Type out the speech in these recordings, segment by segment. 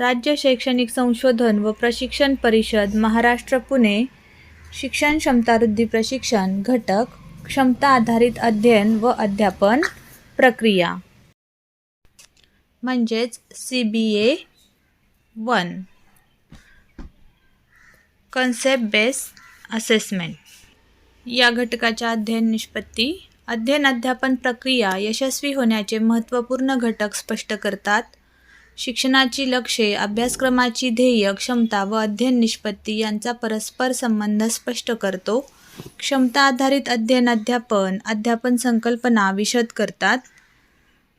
राज्य शैक्षणिक संशोधन व प्रशिक्षण परिषद महाराष्ट्र पुणे. शिक्षण क्षमतावृद्धी प्रशिक्षण घटक क्षमता आधारित अध्ययन व अध्यापन प्रक्रिया. म्हणजेच C B A one. Concept based assessment या घटकाच्या अध्ययन निष्पत्ती अध्ययन अध्यापन प्रक्रिया यशस्वी होण्याचे महत्त्वपूर्ण घटक स्पष्ट करतात. शिक्षणाची लक्ष्ये अभ्यासक्रमाची ध्येय क्षमता व अध्ययन निष्पत्ती यांचा परस्पर संबंध स्पष्ट करतो. क्षमता आधारित अध्ययन अध्यापन अध्यापन संकल्पना विशद करतात.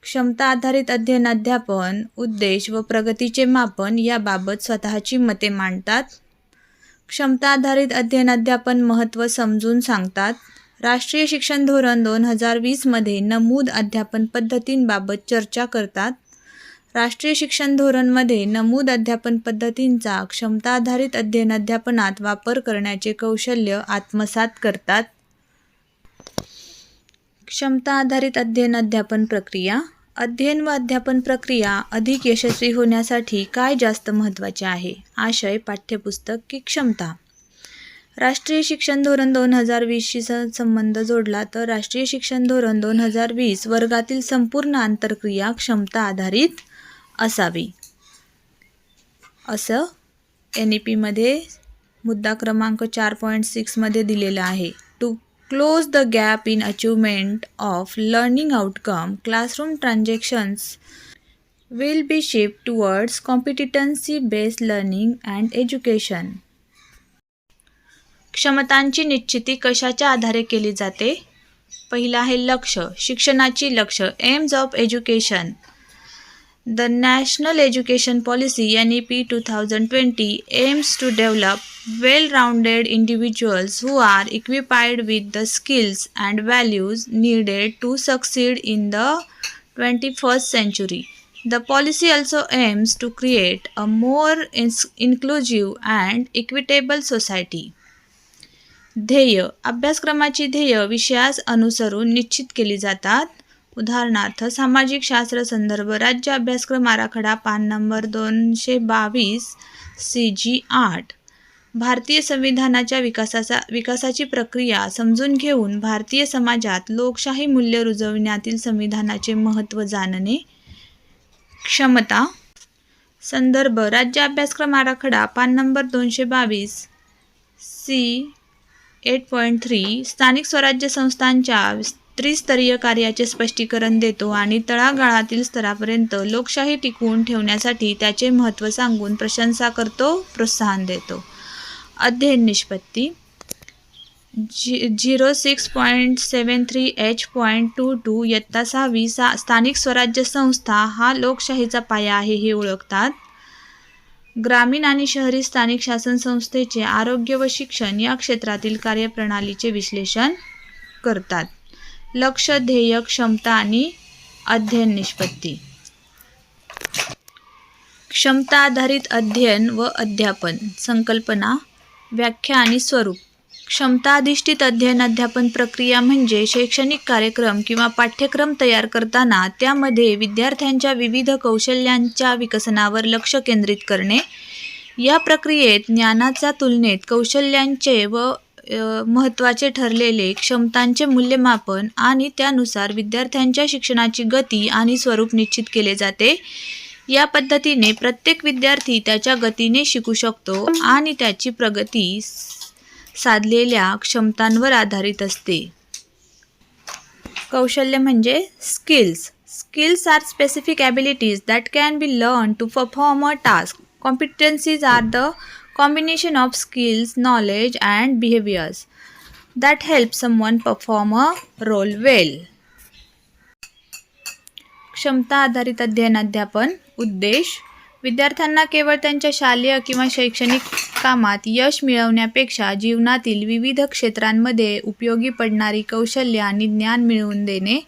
क्षमता आधारित अध्ययन अध्यापन उद्देश व प्रगतीचे मापन याबाबत स्वतःची मते मांडतात. क्षमता आधारित अध्ययन अध्यापन महत्त्व समजून सांगतात. राष्ट्रीय शिक्षण धोरण दोन हजार वीसमध्ये नमूद अध्यापन पद्धतींबाबत चर्चा करतात. राष्ट्रीय शिक्षण धोरणमध्ये नमूद अध्यापन पद्धतींचा क्षमता आधारित अध्ययन अध्यापनात वापर करण्याचे कौशल्य आत्मसात करतात. क्षमता आधारित अध्ययन अध्यापन प्रक्रिया. अध्ययन व अध्यापन प्रक्रिया अधिक यशस्वी होण्यासाठी काय जास्त महत्त्वाचे आहे? आशय पाठ्यपुस्तक की क्षमता? राष्ट्रीय शिक्षण धोरण दोन हजार वीसशी संबंध जोडला तर राष्ट्रीय शिक्षण धोरण दोन हजार वीस वर्गातील संपूर्ण आंतरक्रिया क्षमता आधारित असावी. असं एन ई पीमध्ये मुद्दा क्रमांक चार पॉईंट सिक्समध्ये दिलेला आहे. To close the gap in achievement of learning outcome classroom transactions will be shift towards competency based learning and education क्षमतांची निश्चिती कशाच्या आधारे केली जाते? पहिलं आहे लक्ष शिक्षणाची लक्ष aims of education the national education policy N E P two thousand twenty aims to develop well rounded individuals who are equipped with the skills and values needed to succeed in the twenty first century the policy also aims to create a more ins- inclusive and equitable society ध्येय. अभ्यासक्रमाची ध्येय विषयास अनुसरून निश्चित केली जातात. उदाहरणार्थ सामाजिक शास्त्र संदर्भ राज्य अभ्यासक्रम आराखडा पान नंबर दोनशे बावीस सी जी आठ. भारतीय संविधानाच्या विकासाचा विकासाची प्रक्रिया समजून घेऊन भारतीय समाजात लोकशाही मूल्य रुजविण्यातील संविधानाचे महत्त्व जाणणे. क्षमता. संदर्भ राज्य अभ्यासक्रम आराखडा पान नंबर दोनशे बावीस सी एट पॉईंट थ्री. स्थानिक स्वराज्य संस्थांच्या त्रिस्तरीय कार्याचे स्पष्टीकरण देतो आणि तळागाळातील स्तरापर्यंत लोकशाही टिकवून ठेवण्यासाठी त्याचे महत्त्व सांगून प्रशंसा करतो प्रोत्साहन देतो. अध्ययन निष्पत्ती. झि zero six point seven three H point two two इयत्ता सहावी सा स्थानिक स्वराज्य संस्था हा लोकशाहीचा पाया आहे हे ओळखतात. ग्रामीण आणि शहरी स्थानिक शासन संस्थेचे आरोग्य व शिक्षण या क्षेत्रातील कार्यप्रणालीचे विश्लेषण करतात. लक्ष ध्येय क्षमता आणि अध्ययन निष्पत्ती. क्षमता आधारित अध्ययन व अध्यापन संकल्पना व्याख्या आणि स्वरूप. क्षमताधिष्ठित अध्ययन अध्यापन प्रक्रिया म्हणजे शैक्षणिक कार्यक्रम किंवा पाठ्यक्रम तयार करताना त्यामध्ये विद्यार्थ्यांच्या विविध कौशल्यांच्या विकसनावर लक्ष केंद्रित करणे. या प्रक्रियेत ज्ञानाच्या तुलनेत कौशल्यांचे व महत्त्वाचे ठरलेले क्षमतांचे मूल्यमापन आणि त्यानुसार विद्यार्थ्यांच्या शिक्षणाची गती आणि स्वरूप निश्चित केले जाते. या पद्धतीने प्रत्येक विद्यार्थी त्याच्या गतीने शिकू शकतो आणि त्याची प्रगती साधलेल्या क्षमतांवर आधारित असते. कौशल्य म्हणजे skills skills are specific abilities that can be learn to perform a task competencies are the combination of skills knowledge and behaviours that help someone perform a role well. क्षमता आधारित अध्ययन अध्यापन उद्देश विद्यार्थ्यांना केवळ त्यांच्या शालेय किंवा शैक्षणिक कामात यश मिळवण्यापेक्षा जीवनातील विविध क्षेत्रांमध्ये उपयोगी पडणारी कौशल्य आणि ज्ञान मिळवून देणे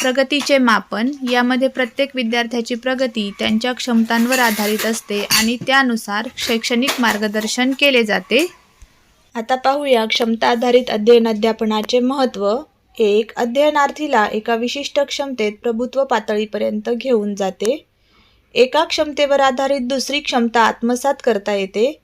प्रगतीचे मापन यामध्ये प्रत्येक विद्यार्थ्याची प्रगती त्यांच्या क्षमतांवर आधारित असते आणि त्यानुसार शैक्षणिक मार्गदर्शन केले जाते. आता पाहूया क्षमता आधारित अध्ययन अध्यापनाचे महत्त्व. एक अध्ययनार्थीला एका विशिष्ट क्षमतेत प्रभुत्व पातळीपर्यंत घेऊन जाते. एका क्षमतेवर आधारित दुसरी क्षमता आत्मसात करता येते.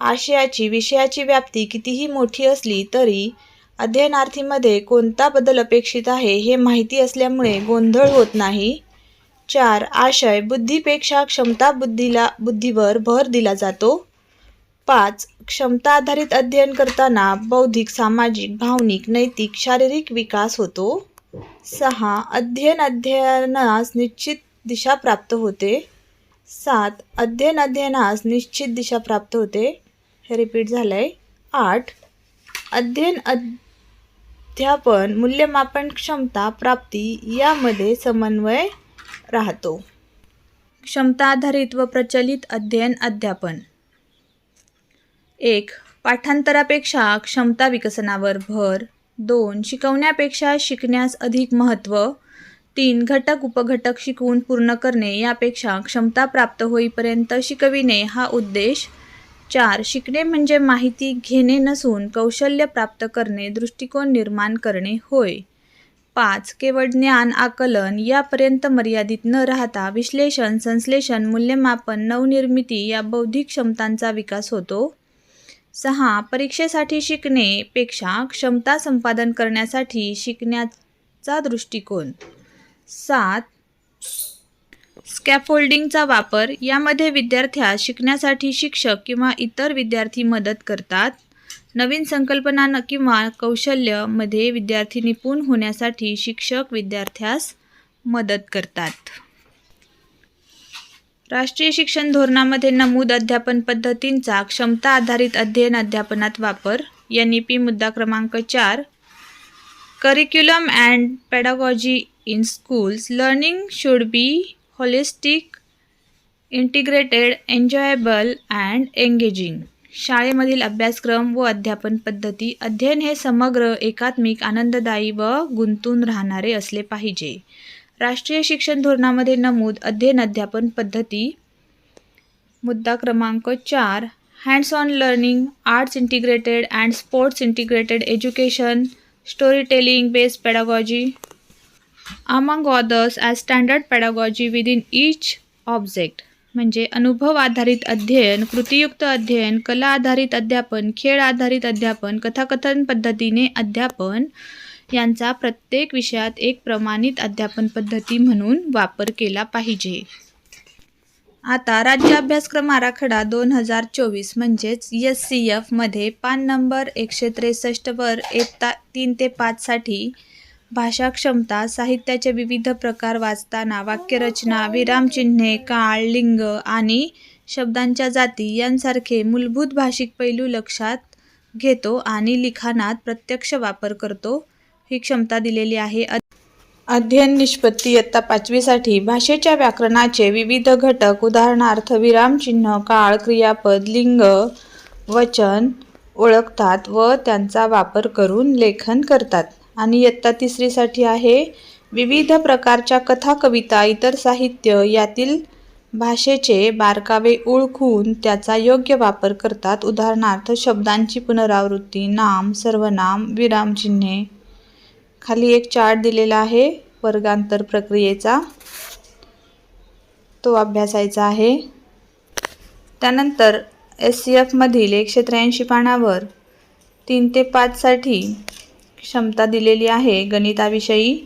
आशयाची विषयाची व्याप्ती कितीही मोठी असली तरी अध्ययनार्थीमध्ये कोणता बदल अपेक्षित आहे हे माहिती असल्यामुळे गोंधळ होत नाही. चार आशय बुद्धीपेक्षा क्षमता बुद्धीला बुद्धीवर भर दिला जातो. पाच क्षमता आधारित अध्ययन करताना बौद्धिक सामाजिक भावनिक नैतिक शारीरिक विकास होतो. सहा अध्ययन अध्ययनास निश्चित दिशा प्राप्त होते. सात अध्ययन अध्ययनास निश्चित दिशा प्राप्त होते. हे रिपीट झालं आहे आठ अध्ययन अध्यापन मूल्यमापन क्षमता प्राप्ती यामध्ये समन्वय राहतो. क्षमता आधारित व प्रचलित अध्ययन अध्यापन. एक पाठांतरापेक्षा क्षमता विकसनावर भर. दोन शिकवण्यापेक्षा शिकण्यास अधिक महत्त्व. तीन घटक उपघटक शिकवून पूर्ण करणे यापेक्षा क्षमता प्राप्त होईपर्यंत शिकविणे हा उद्देश चार शिकणे म्हणजे माहिती घेणे नसून कौशल्य प्राप्त करणे दृष्टिकोन निर्माण करणे होय. पाच केवळ ज्ञान आकलन यापर्यंत मर्यादित न राहता विश्लेषण संश्लेषण मूल्यमापन नवनिर्मिती या बौद्धिक क्षमतांचा विकास होतो. सहा परीक्षेसाठी शिकणेपेक्षा क्षमता संपादन करण्यासाठी शिकण्याचा दृष्टिकोन. सात स्कॅफोल्डिंगचा वापर यामध्ये विद्यार्थ्यास शिकण्यासाठी शिक्षक किंवा इतर विद्यार्थी मदत करतात. नवीन संकल्पना न किंवा कौशल्यमध्ये विद्यार्थी निपुण होण्यासाठी शिक्षक विद्यार्थ्यास मदत करतात. राष्ट्रीय शिक्षण धोरणामध्ये नमूद अध्यापन पद्धतींचा क्षमता आधारित अध्ययन अध्यापनात वापर. एन ई पी मुद्दा क्रमांक चार. Curriculum and pedagogy in schools learning should be holistic integrated enjoyable and engaging शाळेमधील अभ्यासक्रम व अध्यापन पद्धती अध्ययन हे समग्र एकात्मिक आनंददायी व गुंतून राहणारे असले पाहिजे. राष्ट्रीय शिक्षण धोरणामध्ये नमूद अध्ययन अध्यापन पद्धती. मुद्दा क्रमांक चार hands on learning arts integrated and sports integrated education story telling based pedagogy among others as standard pedagogy within each object म्हणजे अनुभव आधारित अध्ययन कृतीयुक्त अध्ययन कला आधारित अध्यापन खेळ आधारित अध्यापन कथाकथन पद्धतीने अध्यापन यांचा प्रत्येक विषयात एक प्रमाणित अध्यापन पद्धती म्हणून वापर केला पाहिजे. आता राज्य अभ्यासक्रम आराखडा दोन हजार चोवीस म्हणजेच एस सी एफमध्ये पान नंबर एकशे त्रेसष्टवर एकता तीन ते पाचसाठी भाषा क्षमता साहित्याचे विविध प्रकार वाचताना वाक्यरचना विरामचिन्हे काळ लिंग आणि शब्दांच्या जाती यांसारखे मूलभूत भाषिक पैलू लक्षात घेतो आणि लिखाणात प्रत्यक्ष वापर करतो. ही क्षमता दिलेली आहे. अध्ययन निष्पत्ती इयत्ता पाचवीसाठी भाषेच्या व्याकरणाचे विविध घटक उदाहरणार्थ विरामचिन्ह काळ क्रियापद लिंग वचन ओळखतात व त्यांचा वापर करून लेखन करतात. आणि इयत्ता तिसरीसाठी आहे. विविध प्रकारच्या कथा कविता इतर साहित्य यातील भाषेचे बारकावे ओळखून त्याचा योग्य वापर करतात. उदाहरणार्थ शब्दांची पुनरावृत्ती नाम सर्वनाम विरामचिन्हे खाली एक चार्ट दिलेला आहे वर्गांतर प्रक्रियेचा. तो अभ्यासायचा आहे. त्यानंतर एस सी एफमधील एकशे त्र्याऐंशी पानावर तीन ते पाचसाठी क्षमता दिलेली आहे. गणिताविषयी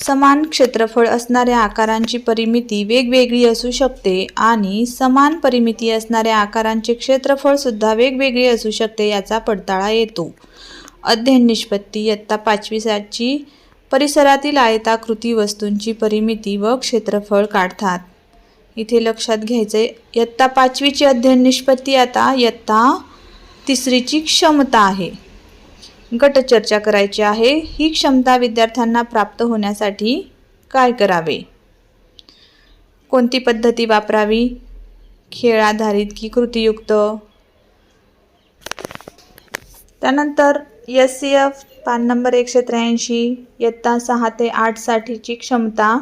समान क्षेत्रफळ असणाऱ्या आकारांची परिमिती वेगवेगळी असू शकते आणि समान परिमिती असणाऱ्या आकारांचे क्षेत्रफळसुद्धा वेगवेगळे असू शकते याचा पडताळा येतो. अध्ययन निष्पत्ती इयत्ता पाचवीसाची परिसरातील आयताकृती वस्तूंची परिमिती व क्षेत्रफळ काढतात. इथे लक्षात घ्यायचे इयत्ता पाचवीची अध्ययन निष्पत्ती आता इयत्ता तिसरीची क्षमता आहे. गटचर्चा करायची आहे. ही क्षमता विद्यार्थ्यांना प्राप्त होण्यासाठी काय करावे? कोणती पद्धती वापरावी? खेळ आधारित की कृतीयुक्त? त्यानंतर एस सी एफ पान नंबर एकशे त्र्याऐंशी इयत्ता सहा ते आठसाठीची क्षमता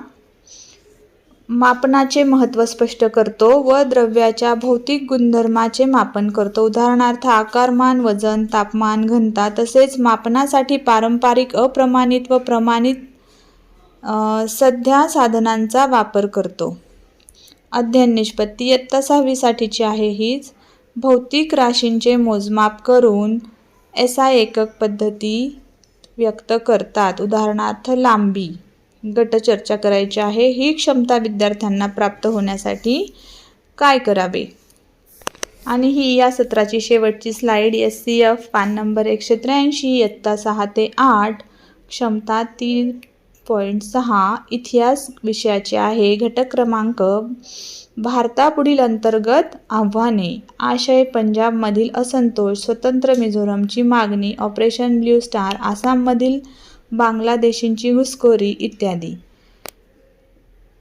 मापनाचे महत्त्व स्पष्ट करतो व द्रव्याच्या भौतिक गुणधर्माचे मापन करतो. उदाहरणार्थ आकारमान वजन तापमान घनता तसेच मापनासाठी पारंपरिक अप्रमाणित व प्रमाणित सध्या साधनांचा वापर करतो. अध्ययन निष्पत्ती इयत्ता सहावीसाठीची आहे हीच. भौतिक राशींचे मोजमाप करून एस आय एकक पद्धती व्यक्त करतात. उदाहरणार्थ लांबी. गटचर्चा करायची आहे. ही क्षमता विद्यार्थ्यांना प्राप्त होण्यासाठी काय करावे? आणि ही या सत्राची शेवटची स्लाईड एस सी एफ पान नंबर एकशे त्र्याऐंशी इयत्ता सहा ते आठ क्षमता तीन पॉईंट सहा इतिहास विषयाची आहे. घटक क्रमांक भारतापुढील अंतर्गत आव्हाने. आशय पंजाबमधील असंतोष स्वतंत्र मिझोरमची मागणी ऑपरेशन ब्ल्यू स्टार आसाममधील बांगलादेशींची घुसखोरी इत्यादी.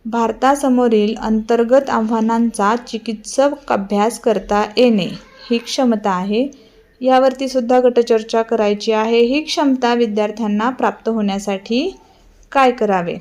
भारतासमोरील अंतर्गत आव्हानांचा चिकित्सक अभ्यास करता येणे ही क्षमता आहे. यावरती सुद्धा गटचर्चा करायची आहे. ही क्षमता विद्यार्थ्यांना प्राप्त होण्यासाठी काय करावे?